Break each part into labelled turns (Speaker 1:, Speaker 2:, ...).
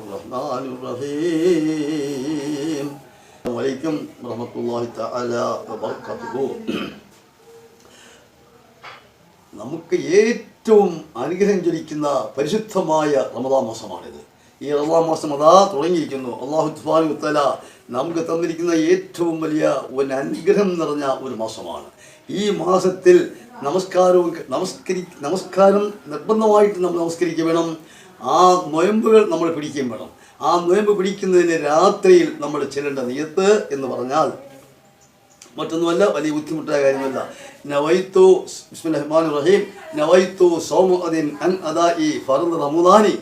Speaker 1: الرحمن الرحيم السلام عليكم ورحمة الله تعالى وبركاته നമുക്ക് ഏറ്റവും അനുഗ്രഹം ജ്വലിക്കുന്ന പരിശുദ്ധമായ റമദാൻ മാസമാണിത് ഈ റമദാൻ മാസം അതാ തുടങ്ങിയിരിക്കുന്നു അള്ളാഹു തുഫാനു തല നമുക്ക് തന്നിരിക്കുന്ന ഏറ്റവും വലിയ ഒരു അനുഗ്രഹം നിറഞ്ഞ ഒരു മാസമാണ് ഈ മാസത്തിൽ നമസ്കാരവും നമസ്കരി നമസ്കാരം നിർബന്ധമായിട്ട് നമ്മൾ നമസ്കരിക്കുക വേണം ആ നൊയമ്പുകൾ നമ്മൾ പിടിക്കുകയും വേണം. ആ നൊയമ്പ് പിടിക്കുന്നതിന് രാത്രിയിൽ നമ്മൾ ചെല്ലേണ്ട നിയത്ത് എന്ന് പറഞ്ഞാൽ മറ്റൊന്നുമല്ല വലിയ ബുദ്ധിമുട്ടായ കാര്യമല്ല. നവൈത്തു ബിസ്മില്ലാഹിർ റഹീം നവൈത്തു സൗമുഅദിൻ അൻ അദാഇ ഫർദ് റമദാനി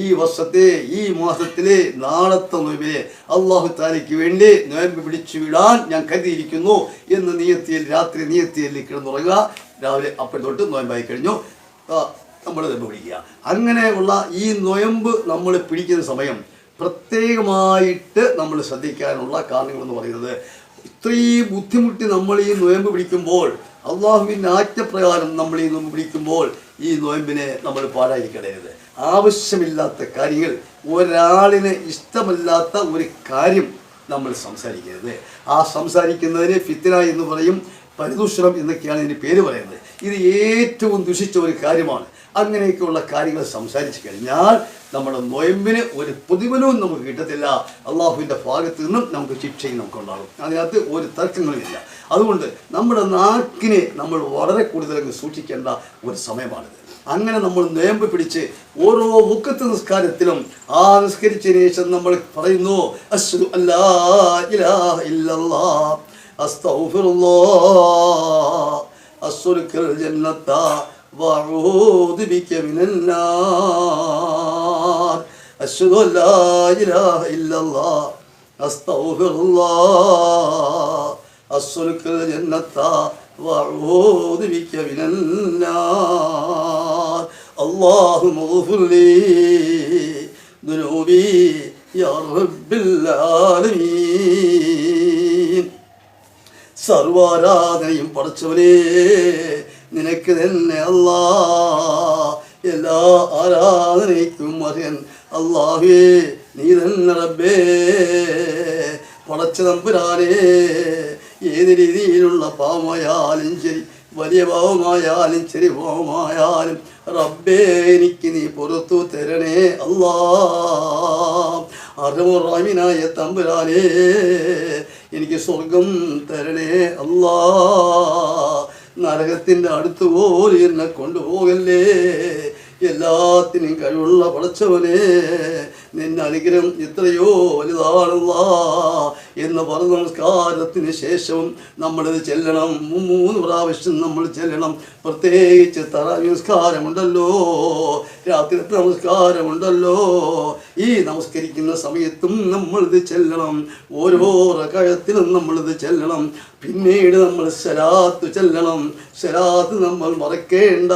Speaker 1: ഈ വർഷത്തെ ഈ മാസത്തിലെ നാളത്തെ നോയമ്പിനെ അള്ളാഹു താലയ്ക്ക് വേണ്ടി നോയമ്പ് പിടിച്ചു വിടാൻ ഞാൻ കരുതിയിരിക്കുന്നു എന്ന് നീയത്തിയിൽ രാത്രി നീയത്തിയിൽ കിടന്നുറങ്ങുക. രാവിലെ അപ്പോൾ തൊട്ട് നോയമ്പായി കഴിഞ്ഞു. നമ്മൾ നൊയമ്പ് പിടിക്കുക. അങ്ങനെയുള്ള ഈ നൊയമ്പ് നമ്മൾ പിടിക്കുന്ന സമയം പ്രത്യേകമായിട്ട് നമ്മൾ ശ്രദ്ധിക്കാനുള്ള കാരണങ്ങളെന്ന് പറയുന്നത് ഇത്രയും ബുദ്ധിമുട്ടി നമ്മൾ ഈ നൊയമ്പ് പിടിക്കുമ്പോൾ അള്ളാഹുവിന്റെ ആജ്ഞപ്രകാരം നമ്മൾ ഈ നൊമ്പ് പിടിക്കുമ്പോൾ ഈ നൊയമ്പിനെ നമ്മൾ പാടായിരിക്കണരുത് ആവശ്യമില്ലാത്ത കാര്യങ്ങൾ ഒരാളിന് ഇഷ്ടമല്ലാത്ത ഒരു കാര്യം നമ്മൾ സംസാരിക്കരുത്. ആ സംസാരിക്കുന്നതിന് ഫിത്തിന എന്ന് പറയും പരിദൂഷണം എന്നൊക്കെയാണ് ഇതിന് പേര് പറയുന്നത്. ഇത് ഏറ്റവും ദുഷിച്ച ഒരു കാര്യമാണ്. അങ്ങനെയൊക്കെയുള്ള കാര്യങ്ങൾ സംസാരിച്ചു കഴിഞ്ഞാൽ നമ്മുടെ നൊയമ്പിന് ഒരു പ്രതിഫലവും നമുക്ക് കിട്ടത്തില്ല. അള്ളാഹുവിന്റെ ഭാഗത്ത് നിന്നും നമുക്ക് ശിക്ഷയും നമുക്ക് ഉണ്ടാകും അതിനകത്ത് ഒരു തർക്കങ്ങളുമില്ല അതുകൊണ്ട് നമ്മുടെ നാക്കിനെ നമ്മൾ വളരെ കൂടുതൽ അങ്ങ് സൂക്ഷിക്കേണ്ട ഒരു സമയമാണിത്. അങ്ങനെ നമ്മൾ നോയമ്പ് പിടിച്ച് ഓരോ മുക്കത്ത് നിസ്കാരത്തിലും ആ നിസ്കരിച്ചതിന് ശേഷം നമ്മൾ പറയുന്നു അല്ലാ ഇലാഹ أسرك الجنة وأعوذ بك من النار. أشهد أن لا إله إلا الله أستغفر الله. أسرك الجنة وأعوذ بك من النار. اللهم اغفر لي ذنوبي يا رب العالمين. സർവാരാധനയും പടച്ചവനെ നിനക്ക് തന്നെ അല്ലാ. എല്ലാ ആരാധനയ്ക്കും അറിയൻ അള്ളാഹേ നീ തന്നെ റബ്ബേ. പടച്ച തമ്പുരാനേ ഏത് രീതിയിലുള്ള പാവമായാലും ശരി വലിയ പാവമായാലും ചെറിയ പാവമായാലും റബ്ബേ എനിക്ക് നീ പുറത്തു തരണേ അല്ലാ. അറിവുറാമിനായ തമ്പുരാനേ എനിക്ക് സ്വർഗം തരണേ അല്ലാ. നരകത്തിന്റെ അടുത്ത് പോലും എന്നെ കൊണ്ടുപോകല്ലേ? എല്ലാത്തിനും കഴിവുള്ള പടച്ചവനെ. നിന്റെ അനുഗ്രഹം എത്രയോ വലുതാണല്ല എന്ന് പറഞ്ഞ നമസ്കാരത്തിന് ശേഷവും നമ്മളിത് ചെല്ലണം. മൂന്ന് പ്രാവശ്യം നമ്മൾ ചെല്ലണം. പ്രത്യേകിച്ച് തറ നമസ്കാരമുണ്ടല്ലോ. രാത്രിത്തെ നമസ്കാരമുണ്ടല്ലോ. ഈ നമസ്കരിക്കുന്ന സമയത്തും നമ്മളിത് ചെല്ലണം. ഓരോ റകയത്തിലും നമ്മളിത് ചെല്ലണം. പിന്നീട് നമ്മൾ ശരാത്ത് ചെല്ലണം. ശരാത്ത് നമ്മൾ മറക്കേണ്ട.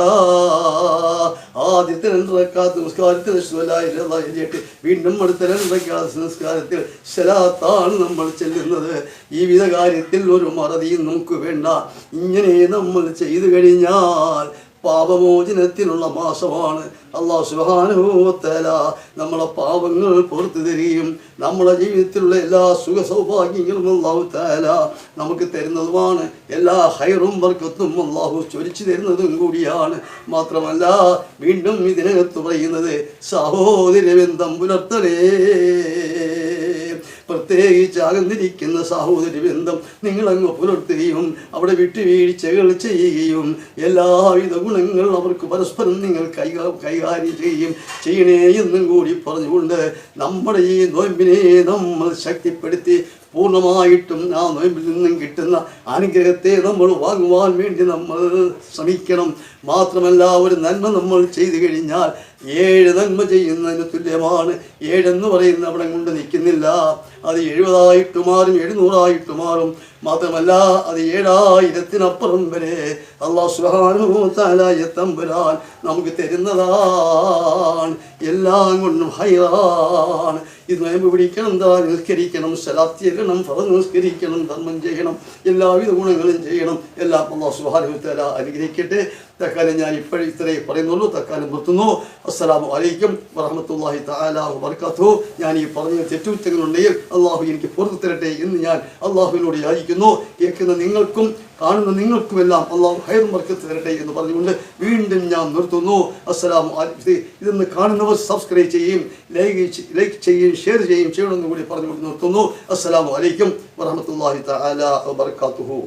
Speaker 1: ആദ്യത്തെ രണ്ടരക്കാത്ത നമസ്കാരത്തിന് എഴുതിയിട്ട് വീണ്ടും അടുത്ത രണ്ടരക്കാത്ത സംസ്കാരത്തിൽ ശരാത്താണ് നമ്മൾ ചെല്ലുന്നത്. ഈ വിധ കാര്യത്തിൽ ഒരു മറതിയും നമുക്ക് വേണ്ട. ഇങ്ങനെ നമ്മൾ ചെയ്തു കഴിഞ്ഞാൽ പാപമോചനത്തിനുള്ള മാസമാണ്. അള്ളാഹു സുഹാനുഭവത്തല നമ്മളെ പാപങ്ങൾ പുറത്തു തരികയും നമ്മളെ ജീവിതത്തിലുള്ള എല്ലാ സുഖ സൗഭാഗ്യങ്ങളും അള്ളാഹു താല നമുക്ക് തരുന്നതുമാണ്. എല്ലാ ഹൈറും വർക്കത്തും അള്ളാഹു ചൊരിച്ചു തരുന്നതും കൂടിയാണ്. മാത്രമല്ല വീണ്ടും ഇതിനകത്ത് പറയുന്നത് സഹോദര ബന്ധം പുലർത്തലേ പ്രത്യേകിച്ച് അകന്നിരിക്കുന്ന സഹോദരി ബന്ധം നിങ്ങളങ്ങ് പുലർത്തുകയും അവിടെ വിട്ടുവീഴ്ചകൾ ചെയ്യുകയും എല്ലാവിധ ഗുണങ്ങൾ അവർക്ക് പരസ്പരം നിങ്ങൾ കൈകാ കൈകാര്യം ചെയ്യുകയും ചെയ്യണേ എന്നും കൂടി പറഞ്ഞുകൊണ്ട് നമ്മുടെ ഈ നോയമ്പിനെ നമ്മൾ ശക്തിപ്പെടുത്തി പൂർണമായിട്ടും ആ നോയമ്പിൽ നിന്നും കിട്ടുന്ന അനുഗ്രഹത്തെ നമ്മൾ വാങ്ങുവാൻ വേണ്ടി നമ്മൾ ശ്രമിക്കണം. മാത്രമല്ല ഒരു നന്മ നമ്മൾ ചെയ്തു കഴിഞ്ഞാൽ ഏഴ് നന്മ ചെയ്യുന്നതിന് തുല്യമാണ്. ഏഴെന്ന് പറയുന്ന അവിടെ കൊണ്ട് നിൽക്കുന്നില്ല. அது எழுபதாயிட்டு மாறும் எழுநூறாயிட்டு மாறும். മാത്രമല്ല അത് ഏഴായിരത്തിനപ്പുറം വരെ അള്ളാഹ് തമ്പുരാൻ നമുക്ക് തരുന്നതാണ്. എല്ലാം കൊണ്ടും ഹൈറാണ്. ഇത് നോയമ്പ് പിടിക്കണം ദാ നിസ്കരിക്കണം സലാത്ത് ചെല്ലണം ഫറന്ന് നിസ്കരിക്കണം ധർമ്മം ചെയ്യണം എല്ലാവിധ ഗുണങ്ങളും ചെയ്യണം. എല്ലാം അള്ളാഹു സുബ്ഹാനഹു വതആല അനുഗ്രഹിക്കട്ടെ. തക്കാലം ഞാൻ ഇപ്പോഴും ഇത്രയും പറയുന്നുള്ളൂ. തക്കാലം നിർത്തുന്നു. അസ്സലാമു അലൈക്കും വറഹമത്തല്ലാഹി തആല വർക്കാത്തു ഞാൻ ഈ പറഞ്ഞ തെറ്റുകുറ്റങ്ങളുണ്ടെങ്കിൽ അള്ളാഹു എനിക്ക് പുറത്തു തരട്ടെ എന്ന് ഞാൻ അള്ളാഹുവിനോട് യാചിക്കുന്നു. കേൾക്കുന്ന നിങ്ങൾക്കും കാണുന്ന നിങ്ങൾക്കുമെല്ലാം അള്ളാഹു ഹൈർ മർക്കത്ത് തരട്ടെ എന്ന് പറഞ്ഞുകൊണ്ട് വീണ്ടും ഞാൻ നിർത്തുന്നു. അസ്സലാം ഇതെന്ന് കാണുന്നവർ സബ്സ്ക്രൈബ് ചെയ്യും ലൈക്ക് ലൈക്ക് ചെയ്യുകയും ഷെയർ ചെയ്യുകയും ചെയ്യണമെന്ന് കൂടി പറഞ്ഞുകൊണ്ട് നിർത്തുന്നു. അസ്സലാമു അലൈക്കും വറഹ്മത്തുള്ളാഹി തആല വബറകാതുഹു.